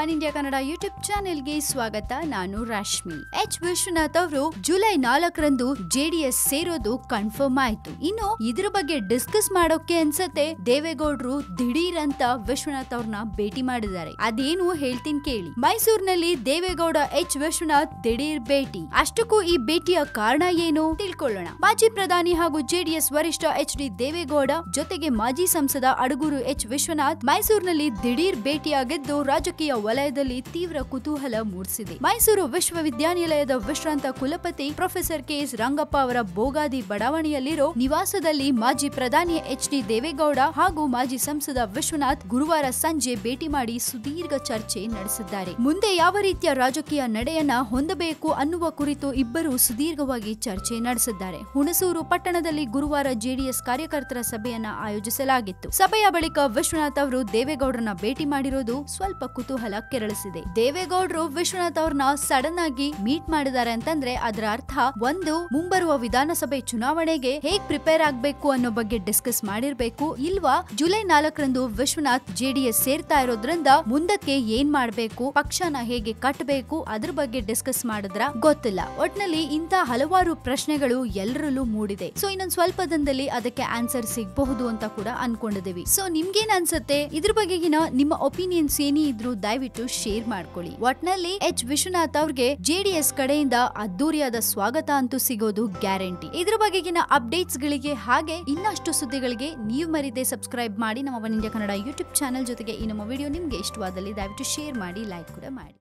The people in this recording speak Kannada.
ಒನ್ ಇಂಡಿಯಾ ಕನ್ನಡ ಯೂಟ್ಯೂಬ್ ಚಾನೆಲ್ಗೆ ಸ್ವಾಗತ. ನಾನು ರಶ್ಮಿ. ಎಚ್ ವಿಶ್ವನಾಥ್ ಅವರು ಜುಲೈ ನಾಲ್ಕರಂದು ಜೆಡಿಎಸ್ ಸೇರೋದು ಕನ್ಫರ್ಮ್ ಆಯ್ತು. ಇನ್ನು ಇದ್ರ ಬಗ್ಗೆ ಡಿಸ್ಕಸ್ ಮಾಡೋಕೆ ಅನ್ಸತ್ತೆ. ದೇವೇಗೌಡರು ದಿಢೀರ್ ಅಂತ ವಿಶ್ವನಾಥ್ ಅವ್ರನ್ನ ಭೇಟಿ ಮಾಡಿದ್ದಾರೆ. ಅದೇನು ಹೇಳ್ತೀನಿ ಕೇಳಿ. ಮೈಸೂರಿನಲ್ಲಿ ದೇವೇಗೌಡ ಎಚ್ ವಿಶ್ವನಾಥ್ ದಿಢೀರ್ ಭೇಟಿ. ಅಷ್ಟಕ್ಕೂ ಈ ಭೇಟಿಯ ಕಾರಣ ಏನು ತಿಳ್ಕೊಳ್ಳೋಣ. ಮಾಜಿ ಪ್ರಧಾನಿ ಹಾಗೂ ಜೆಡಿಎಸ್ ವರಿಷ್ಠ ಎಚ್ ಡಿ. ದೇವೇಗೌಡ ಜೊತೆಗೆ ಮಾಜಿ ಸಂಸದ ಅಡಗೂರು ಎಚ್ ವಿಶ್ವನಾಥ್ ಮೈಸೂರಿನಲ್ಲಿ ದಿಢೀರ್ ಭೇಟಿಯಾಗಿದ್ದು ರಾಜಕೀಯ ವಲಯದಲ್ಲಿ ತೀವ್ರ ಕುತೂಹಲ ಮೂಡಿಸಿದೆ. ಮೈಸೂರು ವಿಶ್ವವಿದ್ಯಾನಿಲಯದ ವಿಶ್ರಾಂತ ಕುಲಪತಿ ಪ್ರೊಫೆಸರ್ ಕೆಎಸ್ ರಂಗಪ್ಪ ಅವರ ಬೋಗಾದಿ ಬಡಾವಣೆಯಲ್ಲಿರೋ ನಿವಾಸದಲ್ಲಿ ಮಾಜಿ ಪ್ರಧಾನಿ ಎಚ್ ಡಿ ದೇವೇಗೌಡ ಹಾಗೂ ಮಾಜಿ ಸಂಸದ ವಿಶ್ವನಾಥ್ ಗುರುವಾರ ಸಂಜೆ ಭೇಟಿ ಮಾಡಿ ಸುದೀರ್ಘ ಚರ್ಚೆ ನಡೆಸಿದ್ದಾರೆ. ಮುಂದೆ ಯಾವ ರೀತಿಯ ರಾಜಕೀಯ ನಡೆಯನ್ನ ಹೊಂದಬೇಕು ಅನ್ನುವ ಕುರಿತು ಇಬ್ಬರು ಸುದೀರ್ಘವಾಗಿ ಚರ್ಚೆ ನಡೆಸಿದ್ದಾರೆ. ಹುಣಸೂರು ಪಟ್ಟಣದಲ್ಲಿ ಗುರುವಾರ ಜೆಡಿಎಸ್ ಕಾರ್ಯಕರ್ತರ ಸಭೆಯನ್ನ ಆಯೋಜಿಸಲಾಗಿತ್ತು. ಸಭೆಯ ಬಳಿಕ ವಿಶ್ವನಾಥ್ ಅವರು ದೇವೇಗೌಡರನ್ನ ಭೇಟಿ ಮಾಡಿರೋದು ಸ್ವಲ್ಪ ಕುತೂಹಲ ಕೆರಳಿಸಿದೆ. ದೇವೇಗೌಡರು ವಿಶ್ವನಾಥ್ ಅವ್ರನ್ನ ಸಡನ್ ಆಗಿ ಮೀಟ್ ಮಾಡಿದ್ದಾರೆ ಅಂತಂದ್ರೆ ಅದರ ಅರ್ಥ ಒಂದು, ಮುಂಬರುವ ವಿಧಾನಸಭೆ ಚುನಾವಣೆಗೆ ಹೇಗ್ ಪ್ರಿಪೇರ್ ಆಗ್ಬೇಕು ಅನ್ನೋ ಬಗ್ಗೆ ಡಿಸ್ಕಸ್ ಮಾಡಿರ್ಬೇಕು, ಇಲ್ವಾ ಜುಲೈ ನಾಲ್ಕರಂದು ವಿಶ್ವನಾಥ್ ಜೆಡಿಎಸ್ ಸೇರ್ತಾ ಇರೋದ್ರಿಂದ ಮುಂದಕ್ಕೆ ಏನ್ ಮಾಡ್ಬೇಕು, ಪಕ್ಷನ ಹೇಗೆ ಕಟ್ಟಬೇಕು ಅದ್ರ ಬಗ್ಗೆ ಡಿಸ್ಕಸ್ ಮಾಡಿದ್ರ ಗೊತ್ತಿಲ್ಲ. ಒಟ್ನಲ್ಲಿ ಇಂತ ಹಲವಾರು ಪ್ರಶ್ನೆಗಳು ಎಲ್ಲರಲ್ಲೂ ಮೂಡಿದೆ. ಸೊ ಇನ್ನೊಂದ್ ಸ್ವಲ್ಪ ದಿನದಲ್ಲಿ ಅದಕ್ಕೆ ಆನ್ಸರ್ ಸಿಗಬಹುದು ಅಂತ ಕೂಡ ಅನ್ಕೊಂಡಿದೀವಿ ಸೊ ನಿಮ್ಗೇನ್ ಅನ್ಸುತ್ತೆ? ಇದ್ರ ಬಗೆಗಿನ ನಿಮ್ಮ ಒಪಿನಿಯನ್ಸ್ ಏನೇ ಇದ್ರು ದಯವಿಟ್ಟು ಶೇರ್ ಮಾಡ್ಕೊಳ್ಳಿ. ಒಟ್ನಲ್ಲಿ ಎಚ್. ವಿಶ್ವನಾಥ್ ಅವ್ರಿಗೆ ಜೆಡಿಎಸ್ ಕಡೆಯಿಂದ ಅದ್ದೂರಿಯಾದ ಸ್ವಾಗತ ಅಂತೂ ಸಿಗೋದು ಗ್ಯಾರಂಟಿ. ಇದ್ರ ಬಗೆಗಿನ ಅಪ್ಡೇಟ್ಸ್ ಗಳಿಗೆ ಹಾಗೆ ಇನ್ನಷ್ಟು ಸುದ್ದಿಗಳಿಗೆ ನೀವು ಮರಿದೇ ಸಬ್ಸ್ಕ್ರೈಬ್ ಮಾಡಿ ನಮ್ಮ one India Kannada YouTube channel ಜೊತೆಗೆ ಈ ನಮ್ಮ ವಿಡಿಯೋ ನಿಮ್ಗೆ ಇಷ್ಟವಾದಲ್ಲಿ ದಯವಿಟ್ಟು ಶೇರ್ ಮಾಡಿ, ಲೈಕ್ ಕೂಡ ಮಾಡಿ.